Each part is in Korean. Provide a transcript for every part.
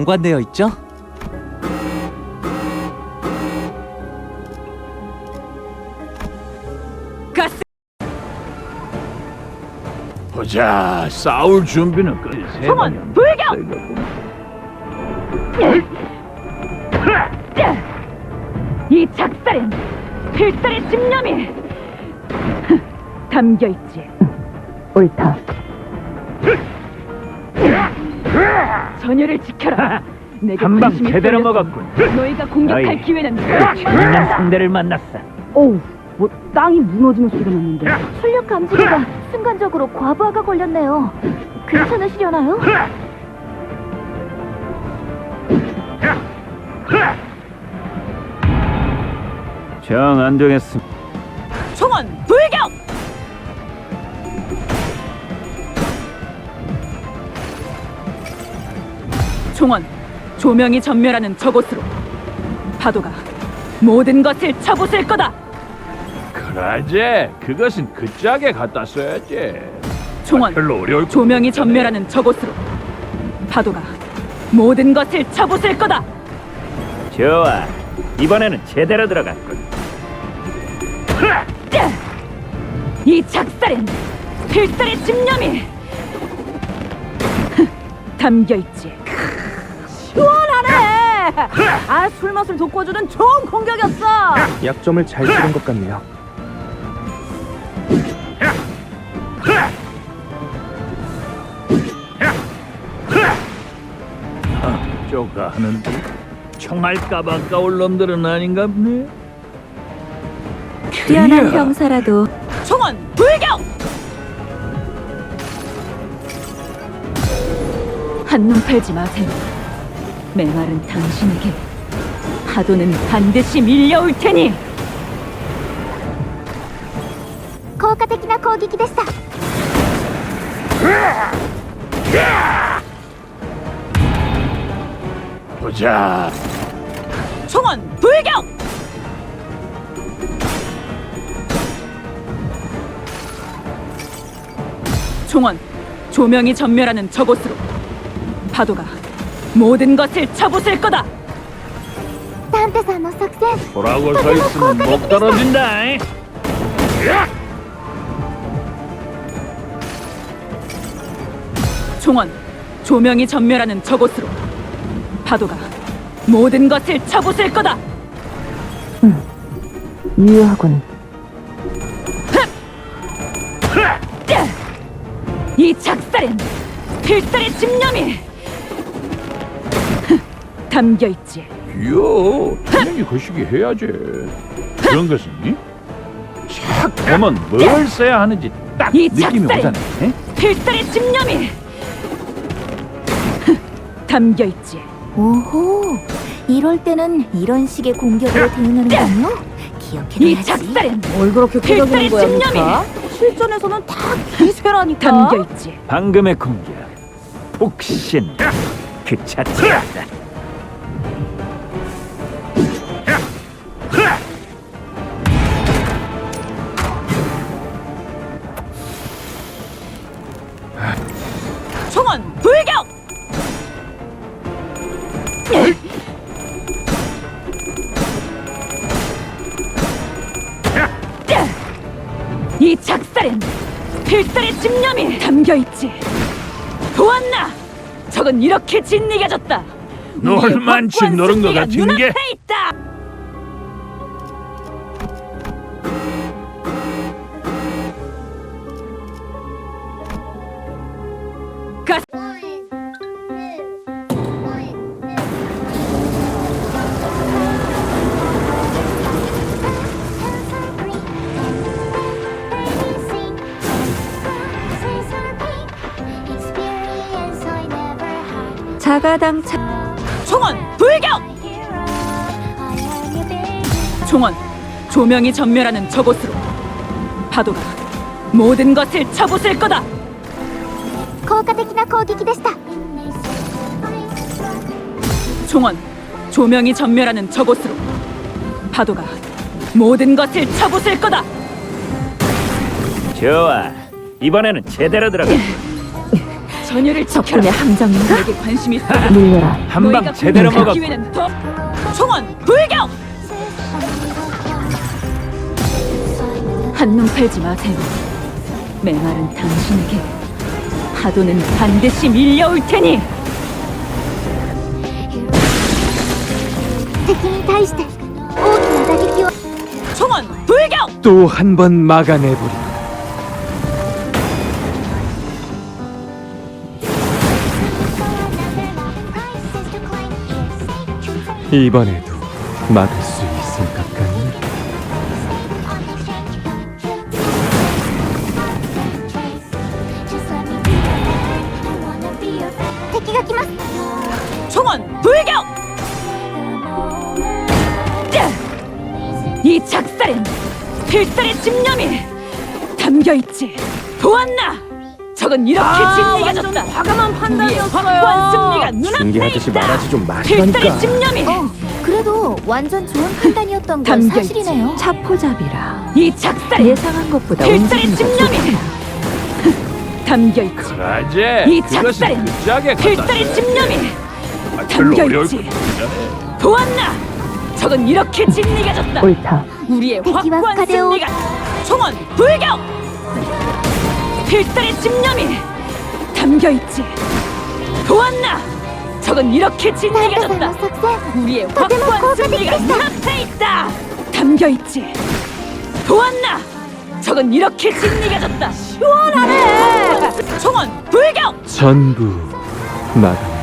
연관되어 있죠? 가스 보자 싸울 준비는 끝 총원 불격 이 작살엔 필살의 집념이 담겨 있지. 옳다 전열을 지켜라 내게 한 방 관심이 제대로 쏠렸어. 먹었군 너희가 공격할 너희 기회는 중요한 상대를 만났어 오우 뭐 땅이 무너지는 소리가 났는데 출력 감지기가 순간적으로 과부하가 걸렸네요. 괜찮으시려나요? 정 안정했음 총원 조명이 전멸하는 저곳으로. 파도가 모든 것을 쳐부술 거다! 그러지 그것은 그 짝에 갖다 써야지. 총원 별로 어려울 거 조명이 전멸하는 저곳으로. 파도가 모든 것을 쳐부술 거다! 좋아. 이번에는 제대로 들어갔군. 이 작살엔 필살의 집념이! 담겨 있지. 아 술맛을 돋궈주는 좋은 공격이었어. 약점을 잘 찌른 것 같네요. 쪼가 하는데? 총알값 아까울 놈들은 아닌가 보네. 뛰어난 병사라도 총원 불격. 한눈 팔지 마세요. 메말은 당신에게 파도는 반드시 밀려올 테니. 効果的な攻撃でした。 보자 총원 불격! 총원 조명이 전멸하는 저곳으로 파도가 모든 것을 쳐부술 거다. ダンテさんの作戦、 보라고 서 있으면 목 떨어진다 잉? 총원 조명이 전멸하는 저곳으로 파도가 모든 것을 쳐부술 거다. 유효하군. 이 작살엔 필살의 집념이 담겨 있지. 이야 당연히 거시기 해야지 그런 것은 이? 착 보면 뭘 써야 하는지 딱 이 느낌이 작살! 오잖아 에? 필살의 집념이 담겨 있지. 오호. 이럴 때는 이런 식의 공격으로 대응하는군요. 이 기억해둬야지. 작살엔 뭘 그렇게 필살의 집념이 실전에서는 다 기세라니까. 담겨 있지. 방금의 공격 폭신 그 자체였다 적은 이렇게 진리겨졌다. 놀만치 우리의 노른 것 같은 게. 눈앞에 있다. 자가당착. 총원 불격! 총원 조명이 전멸하는 저곳으로 파도가 모든 것을 쳐부술 거다. 効果的な攻撃でした。 총원 조명이 전멸하는 저곳으로 파도가 모든 것을 쳐부술 거다. 좋아 이번에는 제대로 들어갔군 전열을 지켜라. 적군의 함정인가? 내게 관심 있어. 물려라. 한 너희가 방 제대로 공격할 먹어. 기회는 더. 총원 불격. 한눈 팔지 마세요. 메마른 당신에게 파도는 반드시 밀려올 테니. 敵に対して大きな打撃を 총원 불격. 또 한 번 막아내보리. 이번에도 막을 수 있을 것 같네. 총원 불격. 이 작살엔 필살의 집념이 담겨 있지. 보았나? 녀석은 이렇게 아, 진리가 졌다. 과감한 판단이었어요. 승리가 눈앞에 아저씨 있다. 말하지 좀 필살의 마시라니까 집념이 어, 그래도 완전 좋은 판단이었던 건 사실이네요. 자포잡이라. 이 작살. 예상한 것보다 필살의 집념이. 담겨있지. 그라지. 이 작살. 필살의 집념이. 담겨있지. 보았나. 적은 이렇게 진리가 졌다. 옳다 우리의 확고한 승리가 총원 불격 필살의 집념이 담겨있지. 보았나? 저건 이렇게 진지해졌다. 우리의 확고한 승리가 눈앞에 있다. 담겨있지. 보았나? 저건 이렇게 진리가졌다. 시원하네. 청원 불격! 전부 나다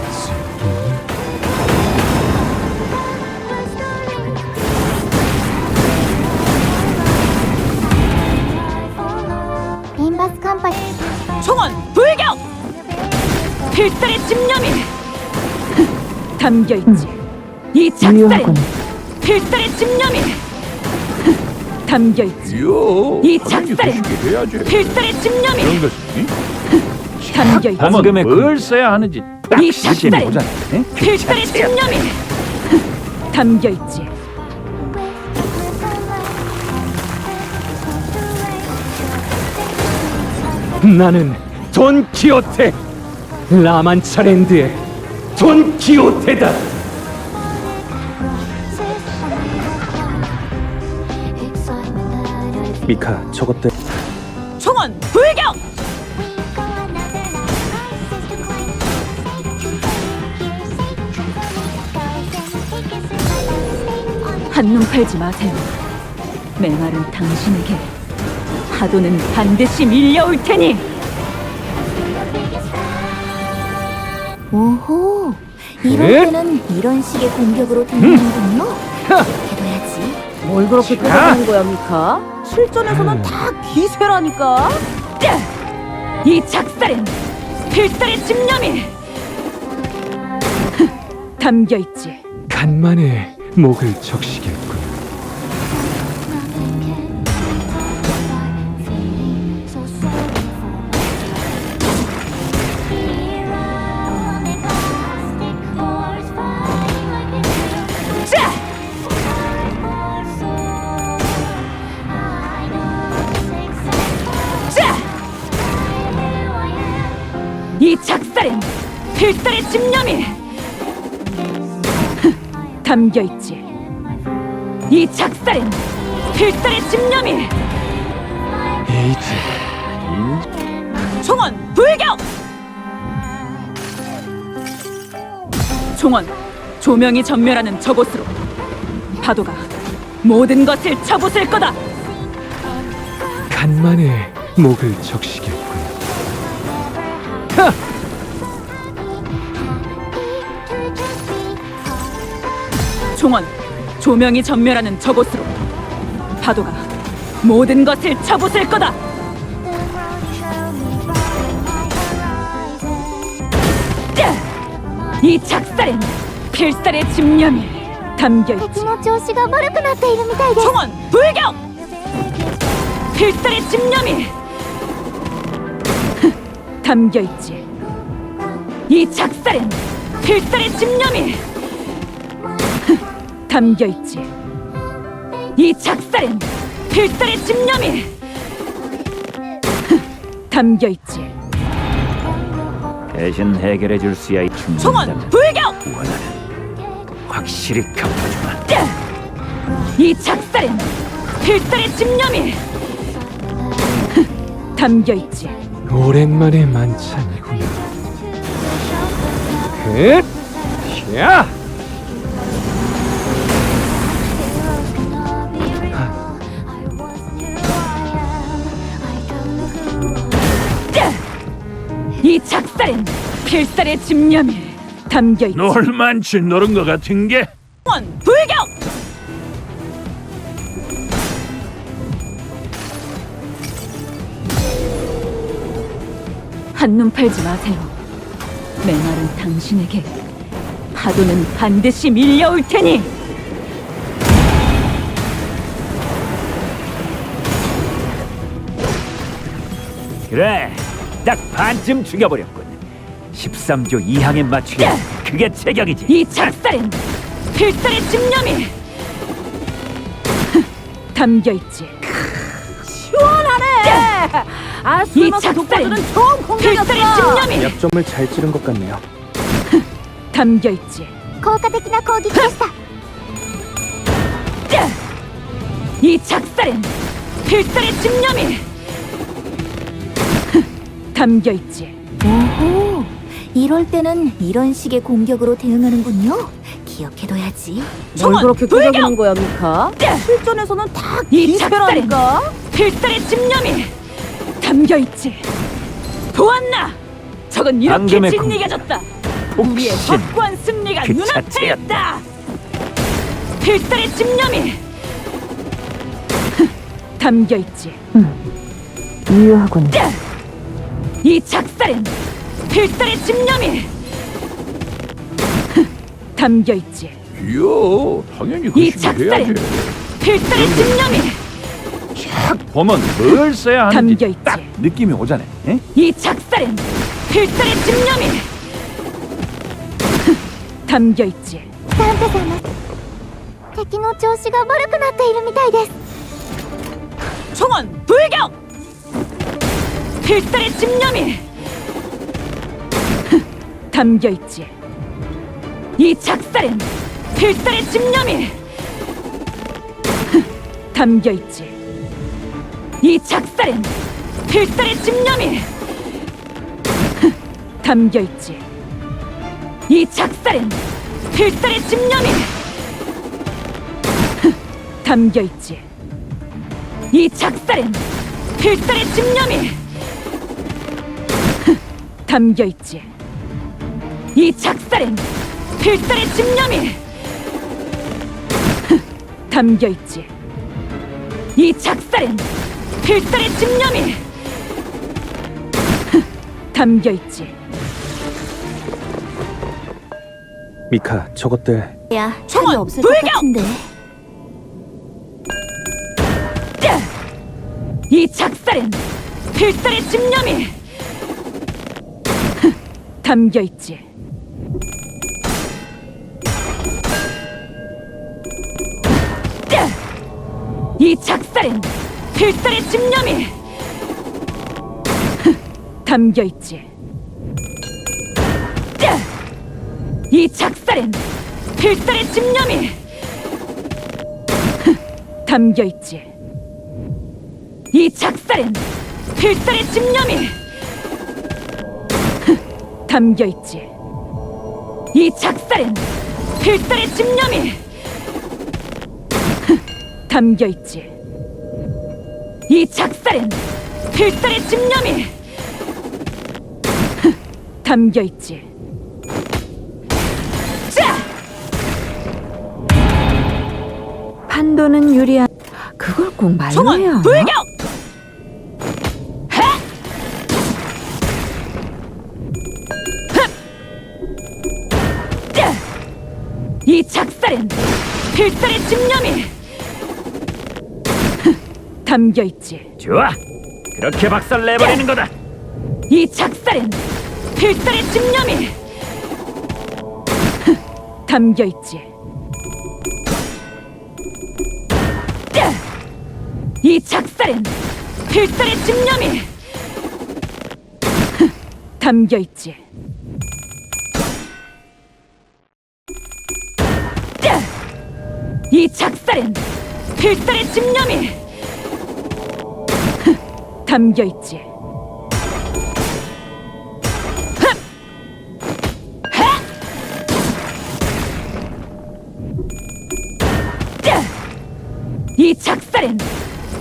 ー 총원 불격! 필살의 집념이 담겨 있지. 이 유효하군. 필살의 집념이 담겨 있지. 이요 이 해야지 필살의 집념이 그런 것이 담겨 있지. 보면 뭘 써야 하는지 딱 이 실제 작살엔 보잖아 에? 필살의 집념이 담겨 있지. 나는 돈 키호테 라만차랜드의 돈 키호테다. 미카 저것들 총원 불격! 한눈 팔지 마세요. 메마른 당신에게 파도는 반드시 밀려올 테니. 오호 이럴 네? 때는 이런 식의 공격으로 대응하는군요. 해둬야지. 뭘 그렇게 끄덕이는 거야, 미카? 실전에서는 다 기세라니까. 이 작살엔 필살의 집념이! 담겨 있지. 간만에 목을 적시겠 살엔 필살의 집념이 담겨 있지. 이 작살엔 필살의 집념이 이제 총원 불격! 총원 조명이 전멸하는 저곳으로 파도가 모든 것을 쳐부술 거다. 간만에 목을 적시겠군. 총원 조명이 전멸하는 저곳으로 파도가 모든 것을 쳐부술 거다. 이 작살엔 필살의 집념이 담겨 있지. 敵の調子が悪くなっているみたいです 총원 불격! 필살의 집념이 담겨 있지. 이 작살엔 필살의 집념이 담겨 있지. 이 작살엔 필살의 집념이 담겨 있지. 대신 해결해 줄 수야 이 총원 죽는다면 불격! 확실히 갚아주마. 이 작살엔 필살의 집념이 담겨 있지 오랜만에 만찬이구나. 흑! 야! 이 작살엔 필살의 집념이 담겨 있지 놀만치 노른 것 같은 게 원 불격! 한눈 팔지 마세요. 메마른 당신에게 파도는 반드시 밀려올 테니. 그래 딱 반쯤 죽여버렸군 13조 2항에 맞추게 그게 체격이지 이 작살엔 필살의 집념이 담겨있지. 아, 이 술 먹고 작살엔 독보들은 좋은 필살의 공격이었어. 집념이 약점을 잘 찌른 것 같네요. 담겨있지. 効果的な攻撃でした。 이 작살엔 필살의 집념이 담겨 있지. 오호. 이럴 때는 이런 식의 공격으로 대응하는군요. 기억해둬야지. 뭘 총원 그렇게! 끄적이는 거야, 미카? 실전에서는 다 이 작살엔 기세라니까. 필살의 집념이 담겨 있지. 보았나? 적은 이렇게 방금의 진리가졌다. 우리의 확고한 승리가 그 눈앞에 자체였다. 있다. 필살의 집념이 담겨 있지. 유효하군. 이 작살엔 필살의 집념이 담겨있지. 이야 당연히 이 그 시기 작살엔 해야지 필살의 집념이 딱 보면 뭘 써야 하는지 담겨있지. 딱 느낌이 오잖아 에? 이 작살엔 필살의 집념이 담겨있지. サンタ様。敵の調子が悪くなっているみたいです。 총원 불격! 필살의 집념이 담겨 있지. 이 작살엔 필살의 집념이 담겨 있지. 이 작살엔 필살의 집념이 담겨 있지. 이 작살엔 필살의 집념이 담겨 있지. 이 작살엔 필살의 집념이 담겨있지. 이 작살엔 필살의 집념이 담겨있지. 이 작살엔 필살의 집념이 담겨있지. 미카, 저것들 야, 총원 없을 것 불격! 같은데. 이 작살엔 필살의 집념이 담겨 있지. 이 작살엔 필살의 집념이 담겨 있지. 이 작살엔 필살의 집념이 담겨 있지. 이 작살엔 필살의 집념이 담겨 있지. 이 작살엔 필살의 집념이 담겨 있지. 이 작살엔 필살의 집념이 담겨 있지. 자! 판도는 유리한. 그걸 꼭 말로 해야 하나? 불격! 필살의 집념이 담겨 있지. 좋아 그렇게 박살 내버리는 거다 이 작살엔 필살의 집념이 담겨 있지. 이 작살엔 필살의 집념이 담겨 있지. 이 작살엔 필살의 집념이 담겨 있지. 이 작살엔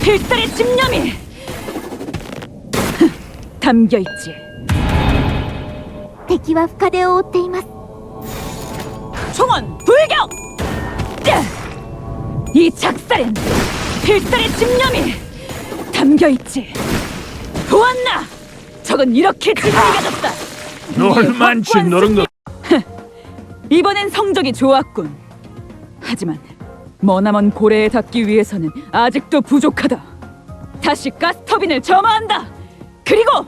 필살의 집념이 담겨 있지. 敵は深手を追っています 총원 불격! 이 작살엔 필살의 집념이 담겨 있지. 보았나? 적은 이렇게 진리가졌다. 놀만치 노른 거 이번엔 성적이 좋았군. 하지만 머나먼 고래에 닿기 위해서는 아직도 부족하다. 다시 가스터빈을 점화한다. 그리고